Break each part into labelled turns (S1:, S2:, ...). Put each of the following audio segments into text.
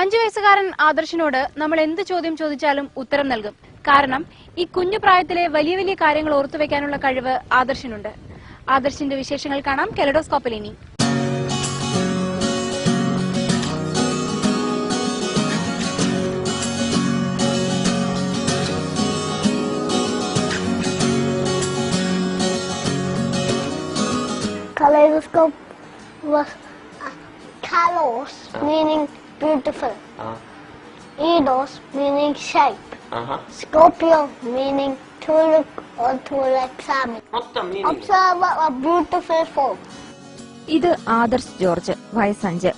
S1: അഞ്ചു വയസ്സുകാരൻ ആദർശിനോട് നമ്മൾ എന്ത് ചോദ്യം ചോദിച്ചാലും ഉത്തരം നൽകും. കാരണം ഈ കുഞ്ഞു പ്രായത്തിലെ വലിയ വലിയ കാര്യങ്ങൾ ഓർത്തുവെക്കാനുള്ള കഴിവ് ആദർശിനുണ്ട്. ആദർശിന്റെ വിശേഷങ്ങൾ കാണാം കെലഡോസ്കോപ്പിൽ ഇനി.
S2: Kaleidoscope was uh, kalos, meaning beautiful.
S3: Uh, -huh.
S2: Eidos, meaning shape.
S3: uh-huh.
S2: Scorpio, meaning to look or to examine. Observe a beautiful form.
S4: ഇത് ആദർശ് ജോർജ് വയസ്സഞ്ച്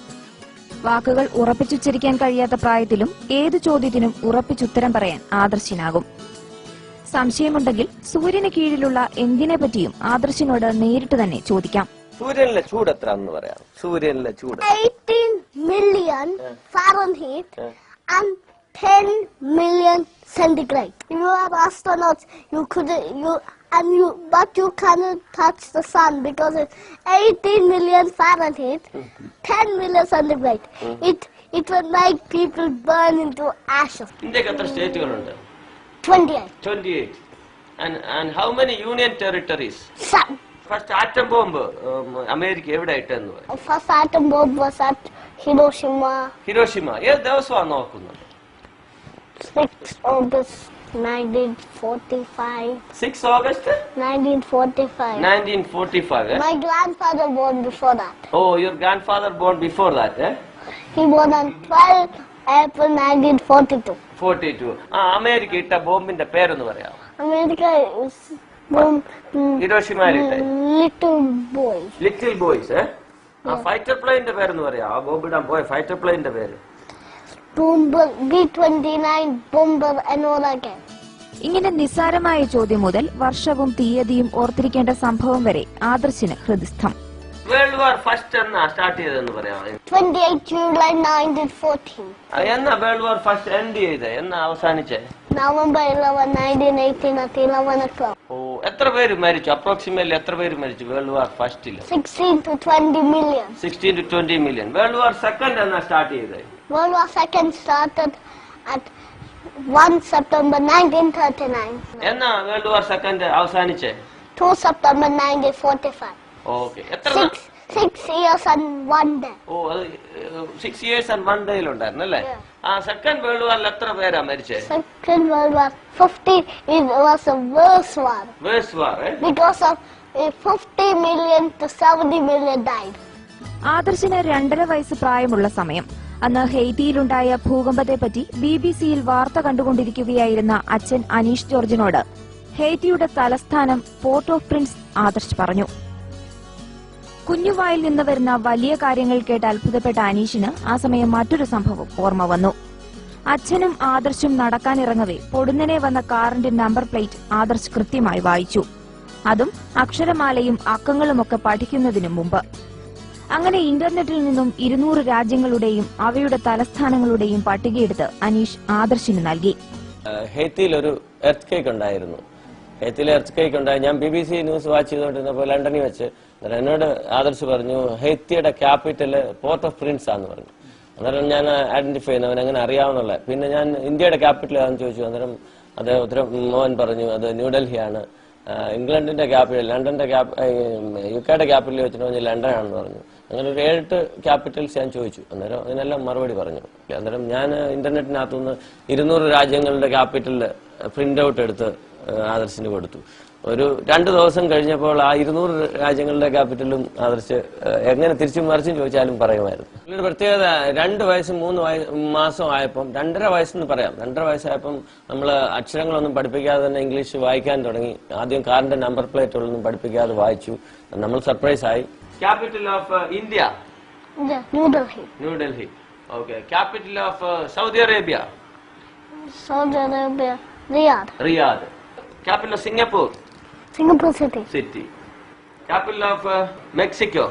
S4: വാക്കുകൾ ഉറപ്പിച്ചുച്ചരിക്കാൻ കഴിയാത്ത പ്രായത്തിലും ഏത് ചോദ്യത്തിനും ഉറപ്പിച്ചുത്തരം പറയാൻ ആദർശിനാകും സംശയമുണ്ടെങ്കിൽ സൂര്യന് കീഴിലുള്ള എന്തിനെ പറ്റിയും ആദർശിനോട് നേരിട്ട് തന്നെ ചോദിക്കാം
S3: സൂര്യനിലെ ചൂട് എത്ര എന്ന് പറയാം സൂര്യനിലെ ചൂട്
S2: 18 million Fahrenheit and 10 million centigrade. You are astronauts. You could you and you but you cannot touch the sun because it's 18 million Fahrenheit, 10 million centigrade. It it will make people burn into ashes.
S3: ഇന്ത്യക്ക് എത്ര സ്റ്റേറ്റുകളുണ്ട്
S2: 28.
S3: Twenty eight and how many union territories
S2: Sun.
S3: First atom bomb America എവിടെ ഇട്ടെന്ന് പറയും
S2: First atom bomb was at Hiroshima,
S3: Hiroshima ഏത് ദിവസമാണ് നോക്കുന്നത്
S2: 6 August 1945.
S3: Six August
S2: 1945.
S3: Nineteen forty five
S2: My grandfather born before that.
S3: Oh your grandfather born before that
S2: He born on 12 April 1942.
S3: Forty two ആ America ഇട്ട ബോംബിന്റെ പേരൊന്ന് പറയാം
S2: America is born mm,
S3: ഹിരോഷിമയിലിട്ടെ. Little boys ആ fighter പ്ലെയിന്റെ പേരൊന്ന് പറയാം. ആ bomb ഇടാൻ പോയ ഫൈറ്റർ പ്ലെയിന്റെ പേര്.
S2: Bomber B-29 bomber and all again.
S4: ഇങ്ങനെ നിസ്സാരമായ ചോദ്യം മുതൽ വർഷവും തീയതിയും ഓർത്തിരിക്കേണ്ട സംഭവം വരെ ആദർശിന് ഹൃദിസ്ഥം
S3: വേൾഡ് വാർ ഫസ്റ്റ് എന്നാ സ്റ്റാർട്ട് ചെയ്തതെന്ന് പറയാം
S2: 28 July 1914.
S3: ആ, എന്നാ വേൾഡ് വാർ ഫസ്റ്റ് എൻഡ് ചെയ്തത് എന്നാ അവസാനിച്ചേ
S2: November 11, 1918 at 11 o'clock.
S3: ഓ എത്ര പേര് മരിച്ചു അപ്രോക്സിമേറ്റ്ലി എത്ര പേര് മരിച്ചു വേൾഡ് വാർ ഫസ്റ്റിൽ
S2: 16 to 20 million.
S3: Sixteen to twenty million world war second എന്നാ സ്റ്റാർട്ട് ചെയ്തത്
S2: World War II started at 1 September 1939.
S3: എന്നാ വേൾഡ് വാർ സെക്കൻഡ് അവസാനിച്ചേ
S2: 2 September 1945.
S3: ഓക്കെ എത്ര
S2: Six, six years and one
S3: ഓ അത് സിക്സ് ഇയേഴ്സ് ആൻഡ് വൺ ഡേയിൽ ഉണ്ടായിരുന്നു അല്ലേ? ആ സെക്കൻഡ് വേൾഡ് വാറിൽ എത്ര പേരാ മരിച്ചേ?
S2: Second world war 50 it was a worse war.
S3: Worse
S2: war of uh, 50 million to 70 million died.
S4: ആദർശിന് രണ്ടര വയസ്സ് പ്രായമുള്ള സമയം. അന്ന് ഹെയ്റ്റിയിലുണ്ടായ ഭൂകമ്പത്തെപ്പറ്റി ബി ബി സിയിൽ വാർത്ത കണ്ടുകൊണ്ടിരിക്കുകയായിരുന്ന അച്ഛൻ അനീഷ് ജോർജിനോട് ഹെയ്റ്റിയുടെ തലസ്ഥാനം പോർട്ട് ഓഫ് പ്രിൻസ് ആദർശ് പറഞ്ഞു. കുഞ്ഞുവായിൽ നിന്ന് വരുന്ന വലിയ കാര്യങ്ങൾ കേട്ട് അത്ഭുതപ്പെട്ട അനീഷിന് ആ സമയം മറ്റൊരു സംഭവം ഓർമ്മ വന്നു. അച്ഛനും ആദർശും നടക്കാനിറങ്ങവേ പൊടുന്നനെ വന്ന കാറിന്റെ നമ്പർ പ്ലേറ്റ് ആദർശ് കൃത്യമായി വായിച്ചു. അതും അക്ഷരമാലയും അക്കങ്ങളുമൊക്കെ പഠിക്കുന്നതിനു മുമ്പ്. അങ്ങനെ ഇന്റർനെറ്റിൽ നിന്നും ഇരുന്നൂറ് രാജ്യങ്ങളുടെയും അവയുടെ തലസ്ഥാനങ്ങളുടെയും പട്ടികയെടുത്ത് അനീഷ് ആദർശിന് നൽകി.
S3: ഹെയ്ത്തിയിൽ ഒരു എർത്ത് കേക്ക് ഉണ്ടായിരുന്നു. ഹെയ്ത്തിയിൽ എർത്ത് കേക്ക് ഉണ്ടായി ഞാൻ B B C news watch ചെയ്തുകൊണ്ടിരുന്നപ്പോൾ ലണ്ടനിൽ വെച്ച് എന്നോട് ആദർശ് പറഞ്ഞു ഹെത്തിയുടെ ക്യാപിറ്റൽ പോർട്ട് ഓഫ് പ്രിൻസ് ആന്ന് പറഞ്ഞു. അന്നേരം ഞാൻ ഐഡന്റിഫൈ ചെയ്യുന്നു അവൻ അങ്ങനെ അറിയാവുന്നുള്ള. പിന്നെ ഞാൻ ഇന്ത്യയുടെ ക്യാപിറ്റൽ ആണെന്ന് ചോദിച്ചു. അന്നേരം അത് ഉത്തരം മോഹൻ പറഞ്ഞു അത് ന്യൂഡൽഹിയാണ് ഇംഗ്ലണ്ടിന്റെ ക്യാപിറ്റൽ ലണ്ടന്റെ യു കെയുടെ ക്യാപിറ്റൽ വെച്ചിട്ട് പറഞ്ഞ് ലണ്ടൻ ആണെന്ന് പറഞ്ഞു. അങ്ങനെ ഒരു ഏഴെട്ട് ക്യാപിറ്റൽസ് ഞാൻ ചോദിച്ചു. അന്നേരം അതിനെല്ലാം മറുപടി പറഞ്ഞു. അന്നേരം ഞാൻ ഇന്റർനെറ്റിനകത്തുനിന്ന് ഇരുന്നൂറ് രാജ്യങ്ങളുടെ ക്യാപിറ്റലിൽ പ്രിന്റ് ഔട്ട് എടുത്ത് ആദർശിന് കൊടുത്തു. ഒരു രണ്ടു ദിവസം കഴിഞ്ഞപ്പോൾ ആ ഇരുന്നൂറ് രാജ്യങ്ങളുടെ ക്യാപിറ്റലും ആദർശ് എങ്ങനെ തിരിച്ചും മറിച്ചും ചോദിച്ചാലും പറയുമായിരുന്നു. ഒരു പ്രത്യേകത രണ്ട് വയസ്സ് മൂന്ന് വയ മാസം ആയപ്പം രണ്ടര വയസ്സെന്ന് പറയാം. രണ്ടര വയസ്സായപ്പം നമ്മൾ അക്ഷരങ്ങളൊന്നും പഠിപ്പിക്കാതെ തന്നെ ഇംഗ്ലീഷ് വായിക്കാൻ തുടങ്ങി. ആദ്യം കാറിന്റെ നമ്പർ പ്ലേറ്റുകളൊന്നും പഠിപ്പിക്കാതെ വായിച്ചു. നമ്മൾ സർപ്രൈസ് ആയി. Capital of
S2: India. New Delhi
S3: okay. Capital of Saudi Arabia?
S2: Saudi Arabia Riyadh.
S3: Riyadh. Capital of Singapore.
S2: Singapore City.
S3: City. Capital of uh,
S2: Mexico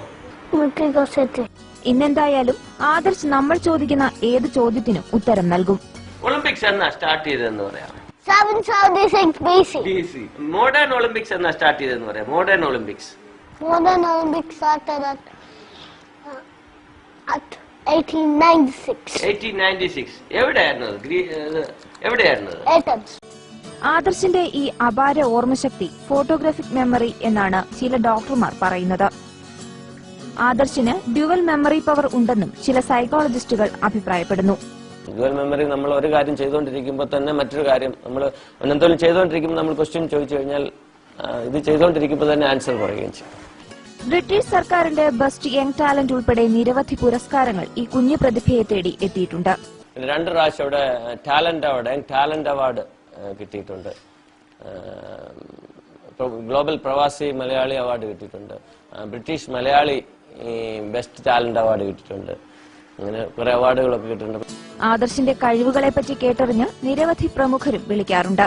S2: City.
S4: ഇന്നെന്തായാലും ആദർശ് നമ്മൾ ചോദിക്കുന്ന ഏത് ചോദ്യത്തിനും ഉത്തരം നൽകും
S3: ഒളിമ്പിക്സ് എന്നാ സ്റ്റാർട്ട് ചെയ്തെന്ന് പറയാം
S2: 776 BC.
S3: B C modern Olympics എന്നാ സ്റ്റാർട്ട് ചെയ്തെന്ന് പറയാം modern Olympics
S2: Modern Olympics started at, uh, at 1896.
S3: Eighteen ninety six എവിടെയായിരുന്നു അത്? ഗ്രീ- ഇത് എവിടെയായിരുന്നു അത്?
S4: ആദർശിന്റെ ഈ അപാര ഓർമ്മശക്തി ഫോട്ടോഗ്രാഫിക് മെമ്മറി എന്നാണ് ചില ഡോക്ടർമാർ പറയുന്നത്. ആദർശിന് ഡ്യുവൽ മെമ്മറി പവർ ഉണ്ടെന്നും ചില സൈക്കോളജിസ്റ്റുകൾ അഭിപ്രായപ്പെടുന്നു.
S3: ഡ്യുവൽ മെമ്മറി നമ്മൾ ഒരു കാര്യം ചെയ്തുകൊണ്ടിരിക്കുമ്പോൾ തന്നെ മറ്റൊരു കാര്യം നമ്മൾ എന്തെങ്കിലും ചെയ്തുകൊണ്ടിരിക്കുമ്പോൾ നമ്മൾ ക്വസ്റ്റ്യൻ ചോദിച്ചു കഴിഞ്ഞാൽ ഇത് ചെയ്തുകൊണ്ടിരിക്കുമ്പോൾ തന്നെ ആൻസർ പറയുകയും ചെയ്യും.
S4: ബ്രിട്ടീഷ് സർക്കാരിന്റെ ബെസ്റ്റ് യങ് ടാലന്റ് ഉൾപ്പെടെ നിരവധി പുരസ്കാരങ്ങൾ ഈ കുഞ്ഞു പ്രതിഭയെ തേടി എത്തിയിട്ടുണ്ട്.
S3: രണ്ട് പ്രാവശ്യം അവിടെ ടാലന്റ് അവാർഡ് ടാലന്റ് അവാർഡ് കിട്ടിയിട്ടുണ്ട്. ഗ്ലോബൽ പ്രവാസി മലയാളി അവാർഡ് കിട്ടിയിട്ടുണ്ട്. British Malayali best talent award കിട്ടിയിട്ടുണ്ട്. അങ്ങനെ കുറെ അവാർഡുകളൊക്കെ കിട്ടിയിട്ടുണ്ട്.
S4: ആദർശിന്റെ കഴിവുകളെ പറ്റി കേട്ടറിഞ്ഞ് നിരവധി പ്രമുഖരും വിളിക്കാറുണ്ട്.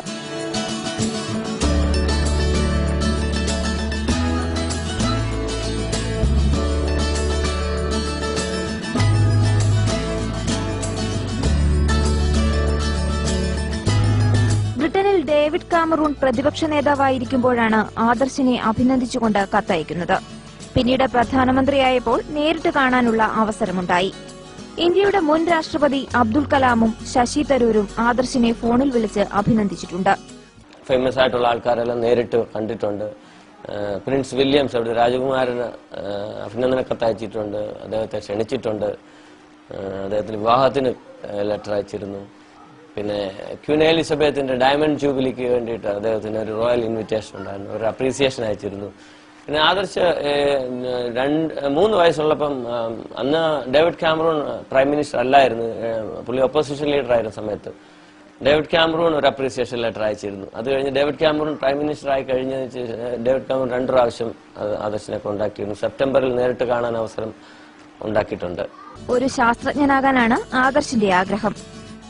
S4: ഡേവിഡ് കാമറൂൺ പ്രതിപക്ഷ നേതാവായിരിക്കുമ്പോഴാണ് ആദർശിനെ അഭിനന്ദിച്ചുകൊണ്ട് കത്തയക്കുന്നത്. പിന്നീട് പ്രധാനമന്ത്രിയായപ്പോൾ നേരിട്ട് കാണാനുള്ള അവസരമുണ്ടായി. ഇന്ത്യയുടെ മുൻ രാഷ്ട്രപതി അബ്ദുൽ കലാമും ശശി തരൂരും ആദർശിനെ ഫോണിൽ വിളിച്ച് അഭിനന്ദിച്ചിട്ടുണ്ട്.
S3: ഫേമസ് ആയിട്ടുള്ള ആൾക്കാരെല്ലാം നേരിട്ട് കണ്ടിട്ടുണ്ട്. പ്രിൻസ് വില്യംസ് അവിടെ രാജകുമാരന് അഭിനന്ദന കത്തയച്ചിട്ടുണ്ട് അദ്ദേഹത്തെ ക്ഷണിച്ചിട്ടുണ്ട്. അദ്ദേഹത്തിന് വിവാഹത്തിന് ലെറ്റർ അയച്ചിരുന്നു. പിന്നെ ക്യൂൻ എലിസബത്തിന്റെ ഡയമണ്ട് ജൂബിലിക്ക് വേണ്ടിയിട്ട് അദ്ദേഹത്തിന് ഒരു റോയൽ ഇൻവിറ്റേഷൻ ഉണ്ടായിരുന്നു. ഒരു അപ്രീസിയേഷൻ അയച്ചിരുന്നു. പിന്നെ ആദർശ് രണ്ട് മൂന്ന് വയസ്സുള്ളപ്പം അന്ന് ഡേവിഡ് ക്യാമറൂൺ പ്രൈം മിനിസ്റ്റർ അല്ലായിരുന്നു പുള്ളി ഒപ്പോസിഷൻ ലീഡർ ആയിരുന്ന സമയത്ത്. ഡേവിഡ് ക്യാമറൂൺ ഒരു അപ്രീസിയേഷൻ ലെറ്റർ അയച്ചിരുന്നു. അത് കഴിഞ്ഞ് ഡേവിഡ് ക്യാമറൂൺ പ്രൈം മിനിസ്റ്റർ ആയി കഴിഞ്ഞ ഡേവിഡ് ക്യാമറൂൺ രണ്ട് പ്രാവശ്യം ആദർശിനെ കോണ്ടാക്ട് ചെയ്യുന്നു സെപ്റ്റംബറിൽ നേരിട്ട് കാണാൻ അവസരം ഉണ്ടാക്കിയിട്ടുണ്ട്.
S4: ഒരു ശാസ്ത്രജ്ഞനാകാനാണ് ആദർശിന്റെ ആഗ്രഹം.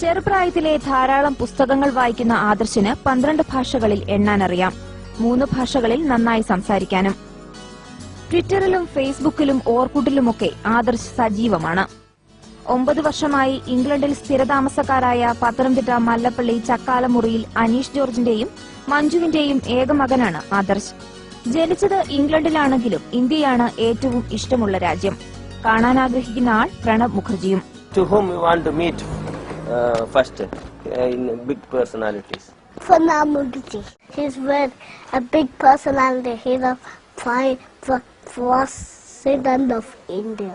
S4: ചെറുപ്രായത്തിലെ ധാരാളം പുസ്തകങ്ങൾ വായിക്കുന്ന ആദർശിന് പന്ത്രണ്ട് ഭാഷകളിൽ എണ്ണാനറിയാം. മൂന്ന് ഭാഷകളിൽ നന്നായി സംസാരിക്കാനും. ട്വിറ്ററിലും ഫേസ്ബുക്കിലും ഓർക്കുട്ടിലുമൊക്കെ ആദർശ് സജീവമാണ്. ഒമ്പത് വർഷമായി ഇംഗ്ലണ്ടിൽ സ്ഥിരതാമസക്കാരായ പത്തനംതിട്ട മല്ലപ്പള്ളി ചക്കാലമുറിയിൽ അനീഷ് ജോർജിന്റെയും മഞ്ജുവിന്റെയും ഏകമകനാണ് ആദർശ്. ജനിച്ചത് ഇംഗ്ലണ്ടിലാണെങ്കിലും ഇന്ത്യയാണ് ഏറ്റവും ഇഷ്ടമുള്ള രാജ്യം. കാണാൻ ആഗ്രഹിക്കുന്ന ആൾ Pranab മുഖർജിയും.
S3: To home you want to uh, first uh, in big
S2: personalities. Pranam Mukherjee. He's with a big personality. He's a prime president of India.